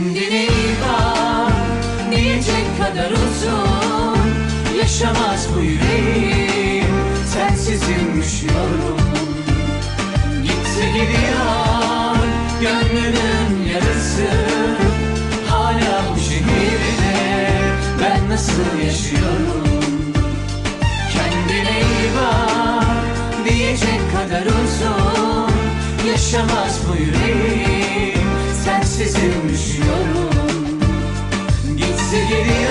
Kendine iyi bak Diyecek kadar uzun Yaşamaz bu yüreğim. Sensizim üşüyorum. Gitti gidiyor Gönlümün yarısı. Hala bu şehirde Ben nasıl yaşıyorum? Kendine iyi bak Diyecek kadar uzun Yaşamaz bu yüreğim Sensizim üşüyorum Gitse gidiyor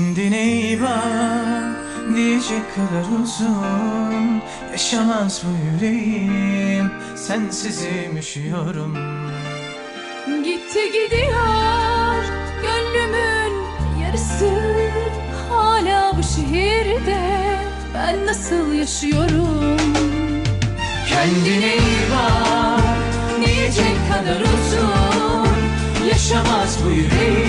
Kendine iyi bak diyecek kadar uzun. Yaşamaz bu yüreğim sensizim üşüyorum. Gitti gidiyor gönlümün yarısı. Hala bu şehirde ben nasıl yaşıyorum? Kendine iyi bak Diyecek kadar uzun. Yaşamaz bu yüreğim